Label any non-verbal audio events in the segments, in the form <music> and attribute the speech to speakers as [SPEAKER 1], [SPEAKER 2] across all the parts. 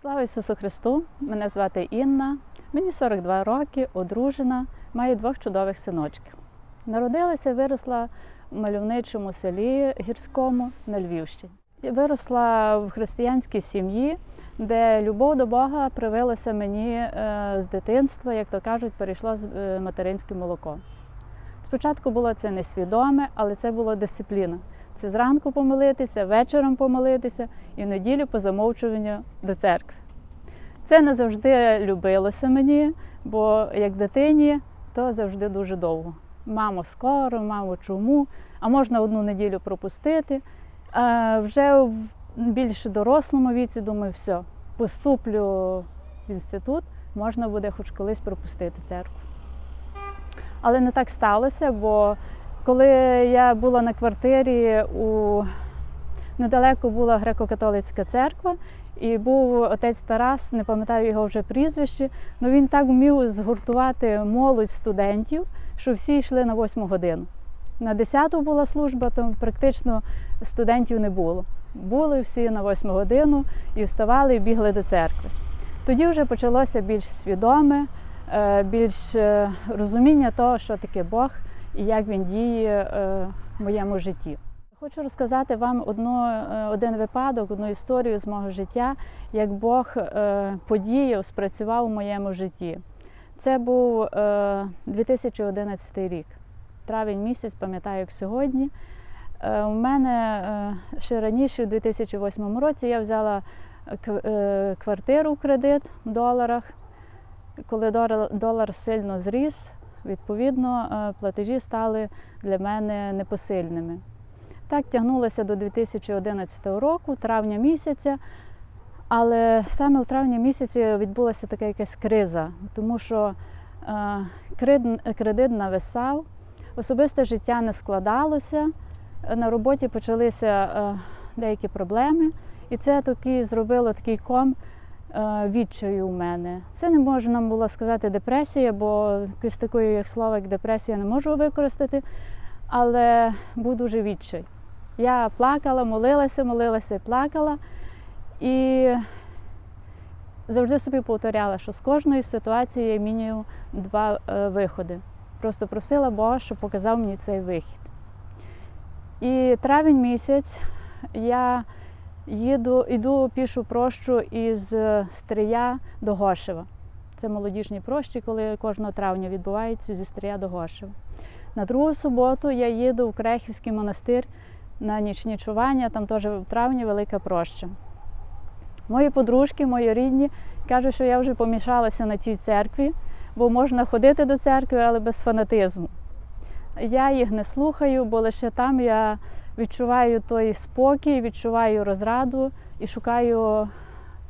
[SPEAKER 1] Слава Ісусу Христу! Мене звати Інна. Мені 42 роки, одружена, маю двох чудових синочків. Народилася, виросла в мальовничому селі гірському на Львівщині. Виросла в християнській сім'ї, де любов до Бога привилася мені е, з дитинства, як то кажуть, перейшло з е, материнським молоком. Спочатку було це несвідоме, але це була дисципліна. Це зранку помолитися, вечором помолитися і в неділю по замовчуванню до церкви. Це не завжди любилося мені, бо як дитині то завжди дуже довго. Мамо, скоро, мамо, чому? А можна одну неділю пропустити. А вже в більш дорослому віці думаю, все, поступлю в інститут, можна буде хоч колись пропустити церкву. Але не так сталося, бо коли я була на квартирі, у недалеко була греко-католицька церква, і був отець Тарас, не пам'ятаю його вже прізвище, але він так вмів згуртувати молодь студентів, що всі йшли на 8 годину. На 10 була служба, то практично студентів не було. Були всі на 8 годину і вставали і бігли до церкви. Тоді вже почалося більш свідоме, більш е, розуміння того, що таке Бог і як він діє е, в моєму житті. Хочу розказати вам одну, е, один випадок, одну історію з мого життя, як Бог е, подіяв, спрацював у моєму житті. Це був е, 2011 рік, травень місяць, пам'ятаю, як сьогодні. Е, У мене е, ще раніше, у 2008 році, я взяла е, квартиру в кредит в доларах. Коли долар- сильно зріс, відповідно, е, платежі стали для мене непосильними. Так тягнулося до 2011 року, травня місяця. Але саме в травні місяці відбулася така якась криза, тому що е, кредит нависав, особисте життя не складалося, на роботі почалися е, деякі проблеми, і це таки зробило такий ком відчаю у мене. Це не можна було сказати депресія, бо якось такої як слова, як депресія, не можу використати, але був дуже відчай. Я плакала, молилася, молилася, і плакала. І завжди собі повторяла, що з кожної ситуації є мінімум два е, виходи. Просто просила Бога, щоб показав мені цей вихід. І травень місяць я їду, йду пішу прощу із е, Стрия до Гошева. Це молодіжні прощі, коли кожного травня відбуваються зі Стрия до Гошева. На другу суботу я їду в Крехівський монастир на нічні чування, там теж в травні велика проща. Мої подружки, мої рідні кажуть, що я вже помішалася на цій церкві, бо можна ходити до церкви, але без фанатизму. Я їх не слухаю, бо лише там я відчуваю той спокій, відчуваю розраду і шукаю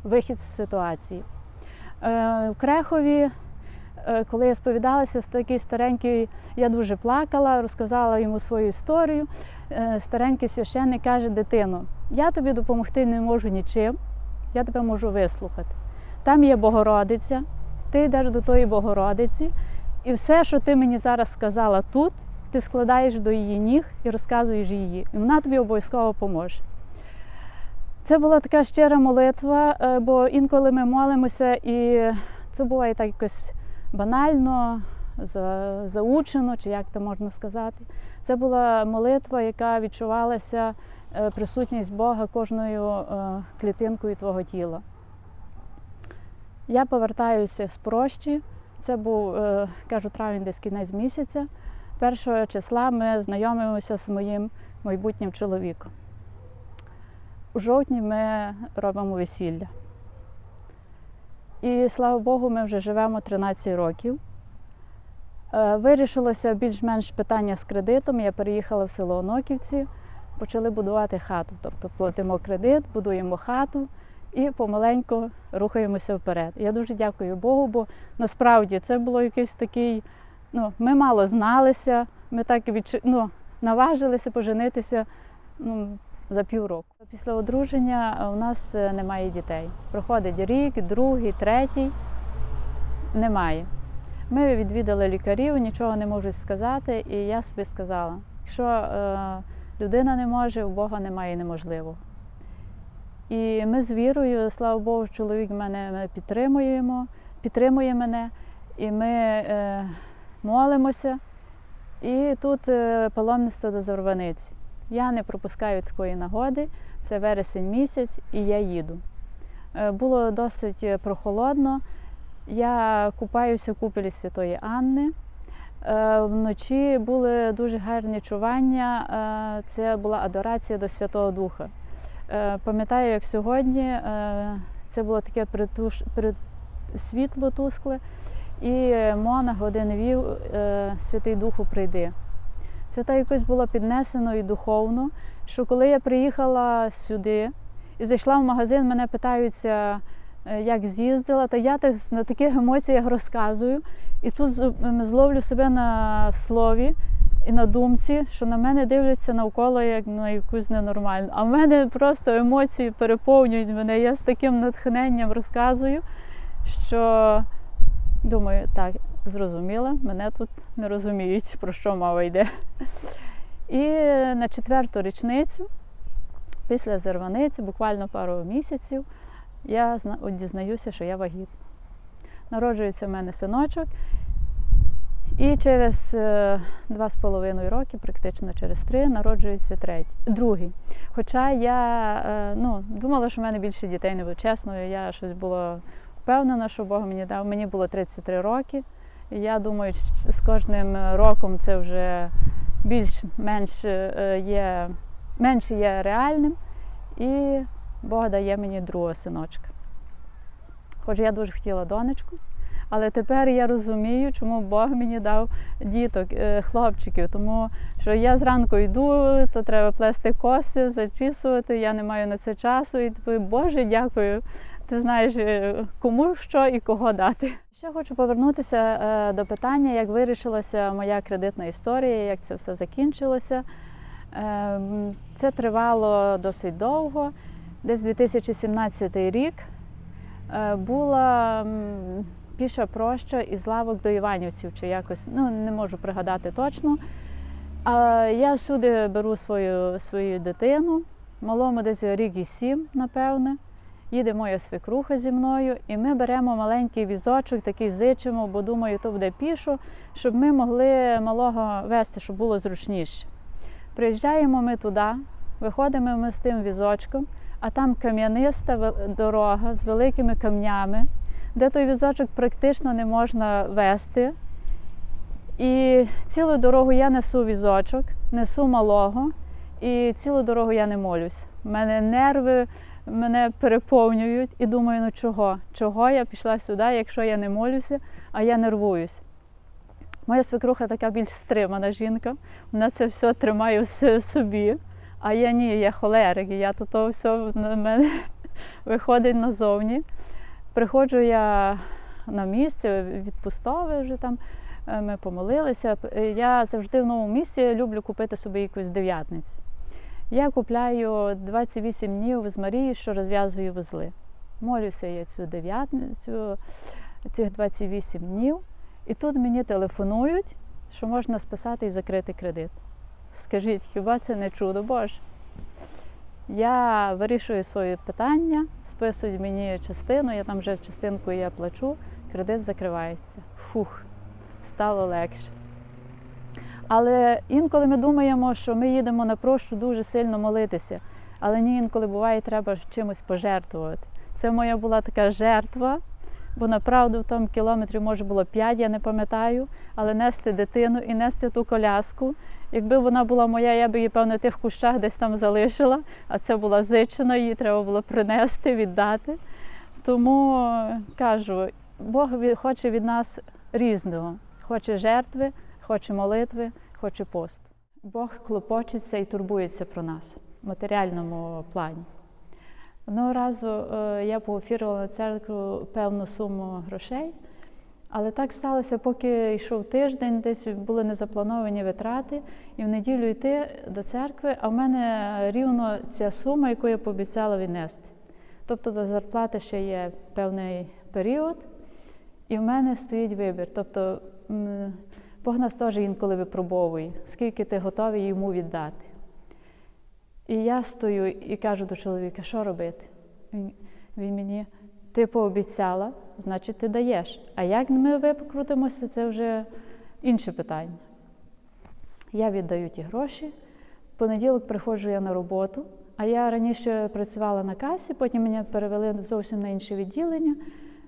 [SPEAKER 1] вихід з ситуації. Е, В Крехові, е, коли я сповідалася, такий старенький, я дуже плакала, розказала йому свою історію. Е, Старенький священник каже: дитино, я тобі допомогти не можу нічим, я тебе можу вислухати. Там є Богородиця, ти йдеш до тої Богородиці, і все, що ти мені зараз сказала тут, ти складаєш до її ніг і розказуєш її. І вона тобі обов'язково поможе. Це була така щира молитва, е, бо інколи ми молимося, і це буває так якось банально, заучено, чи як це можна сказати. Це була молитва, яка відчувалася е, присутність Бога кожною е, клітинкою твого тіла. Я повертаюся з прощі. Це був, кажу, травень десь кінець місяця. Першого числа ми знайомимося з моїм майбутнім чоловіком. У жовтні ми робимо весілля. І слава Богу, ми вже живемо 13 років. Е, Вирішилося більш-менш питання з кредитом. Я переїхала в село Оноківці, почали будувати хату. Тобто платимо кредит, будуємо хату і помаленьку рухаємося вперед. Я дуже дякую Богу, бо насправді це було якийсь такий. Ну, ми мало зналися, ми так відчи... ну, наважилися поженитися ну, за півроку. Після одруження у нас е, немає дітей. Проходить рік, другий, третій. Немає. Ми відвідали лікарів, нічого не можуть сказати, і я собі сказала: якщо е, людина не може, у Бога немає неможливого. І ми з вірою, слава Богу, чоловік мене ми підтримуємо, підтримує мене, і ми е, молимося. І тут е, паломництво до Зорваниці. Я не пропускаю такої нагоди. Це вересень місяць, і я їду. Е, було досить е, прохолодно. Я купаюся в купелі Святої Анни. Вночі були дуже гарні чування. Це була адорація до Святого Духа. Пам'ятаю, як сьогодні це було таке притуш... прит- світло тускле, і монах один вів е, Святий Духу прийди. Це так якось було піднесено і духовно, що коли я приїхала сюди і зайшла в магазин, мене питаються, е, як з'їздила, та я так на таких емоціях розказую. І тут зловлю себе на слові і на думці, що на мене дивляться навколо як на якусь ненормальну. А в мене просто емоції переповнюють мене. Я з таким натхненням розказую, що думаю, так, зрозуміла, мене тут не розуміють, про що мова йде. І на четверту річницю, після зерваниці, буквально пару місяців, я дізнаюся, що я вагітна. Народжується в мене синочок, і через е, два з половиною роки, практично через три, народжується третій, другий. Хоча я е, ну, думала, що в мене більше дітей не буде. Чесно, я щось була впевнена, що Бог мені дав. Мені було 33 роки. І я думаю, з кожним роком це вже більш-менш е, є, менше є реальним. І Бог дає мені другого синочка. Хоч я дуже хотіла донечку, але тепер я розумію, чому Бог мені дав діток, е, хлопчиків. Тому що я зранку йду, то треба плести коси, зачісувати, я не маю на це часу. І тобі, Боже, дякую. Ти знаєш, е, кому що і кого дати. Ще хочу повернутися е, до питання, як вирішилася моя кредитна історія, як це все закінчилося. Е, Це тривало досить довго. Десь 2017 рік е, була піша проща із лавок до Іванівців, чи якось ну не можу пригадати точно. А я всюди беру свою, свою дитину, малому десь рік і сім, напевне. Їде моя свекруха зі мною, і ми беремо маленький візочок, такий зичимо, бо думаю, то буде пішо, щоб ми могли малого вести, щоб було зручніше. Приїжджаємо ми туди, виходимо ми з тим візочком, а там кам'яниста дорога з великими камнями, де той візочок практично не можна вести. І цілу дорогу я несу візочок, несу малого, і цілу дорогу я не молюсь. У мене нерви мене переповнюють і думаю, ну чого? Чого я пішла сюди, якщо я не молюся, а я нервуюсь. Моя свекруха така більш стримана жінка, вона це все тримає в собі. А я ні, я холерик, я то, то все на мене <laughs> виходить назовні. Приходжу я на місце, відпустове вже там, е, ми помолилися. Я завжди в новому місці люблю купити собі якусь дев'ятницю. Я купляю 28 днів з Марії, що розв'язую вузли. Молюся я цю дев'ятницю, цих 28 днів. І тут мені телефонують, що можна списати і закрити кредит. Скажіть, хіба це не чудо Боже? Я вирішую свої питання, списують мені частину, я там вже частинку я плачу, кредит закривається. Фух, стало легше. Але інколи ми думаємо, що ми їдемо на прощу дуже сильно молитися. Але ні, інколи буває, треба чимось пожертвувати. Це моя була така жертва, бо направду в тому кілометрі може було 5, я не пам'ятаю, але нести дитину і нести ту коляску. Якби вона була моя, я б її, певно, тих кущах десь там залишила, а це була зичена, її треба було принести, віддати. Тому кажу, Бог хоче від нас різного. Хоче жертви, хоче молитви, хоче посту. Бог клопочеться і турбується про нас в матеріальному плані. Одного разу е, я поофірувала на церкву певну суму грошей, але так сталося, поки йшов тиждень, десь були незаплановані витрати, і в неділю йти до церкви, а в мене рівно ця сума, яку я пообіцяла віднести. Тобто до зарплати ще є певний період, і в мене стоїть вибір. Тобто Бог нас теж інколи випробовує, скільки ти готовий йому віддати. І я стою і кажу до чоловіка, що робити? Він, він мені, ти пообіцяла, значить ти даєш. А як ми викрутимося, це вже інше питання. Я віддаю ті гроші. В понеділок приходжу я на роботу, а я раніше працювала на касі, потім мене перевели зовсім на інше відділення,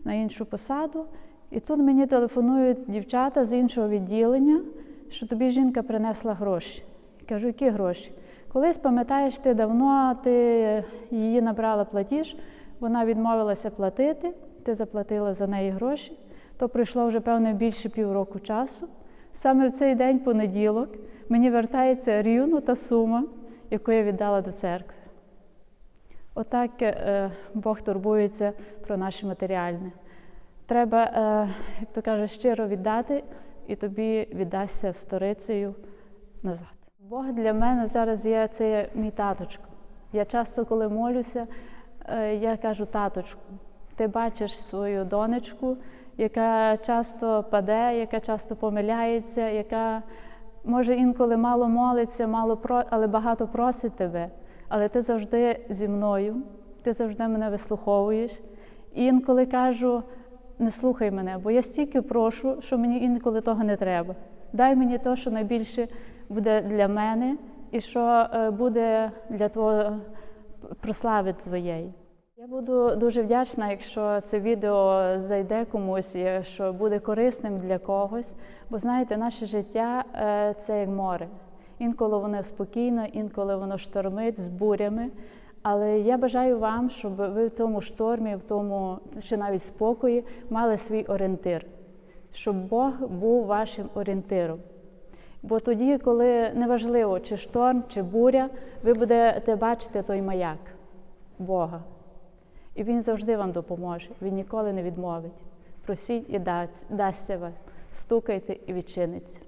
[SPEAKER 1] на іншу посаду. І тут мені телефонують дівчата з іншого відділення, що тобі жінка принесла гроші. Кажу, які гроші? Колись пам'ятаєш, ти давно ти її набрала платіж, вона відмовилася платити, ти заплатила за неї гроші. То пройшло вже, певне, більше півроку часу. Саме в цей день, понеділок, мені вертається рівно та сума, яку я віддала до церкви. Отак е, Бог турбується про наше матеріальне. Треба, е, як то каже, щиро віддати, і тобі віддасться сторицею назад. Бог для мене зараз є це мій таточко. Я часто, коли молюся, е, я кажу таточку, ти бачиш свою донечку, яка часто паде, яка часто помиляється, яка може інколи мало молиться, мало про, але багато просить тебе. Але ти завжди зі мною, ти завжди мене вислуховуєш. І інколи кажу, не слухай мене, бо я стільки прошу, що мені інколи того не треба. Дай мені те, що найбільше буде для мене, і що е, буде для твого прослави твоєї. Я буду дуже вдячна, якщо це відео зайде комусь, якщо буде корисним для когось. Бо знаєте, наше життя е, це як море. Інколи воно спокійно, інколи воно штормить з бурями. Але я бажаю вам, щоб ви в тому штормі, в тому чи навіть спокої мали свій орієнтир, щоб Бог був вашим орієнтиром. Бо тоді, коли неважливо, чи шторм, чи буря, ви будете бачити той маяк Бога. І Він завжди вам допоможе, Він ніколи не відмовить. Просіть і дасть- дасться вам, стукайте і відчиниться.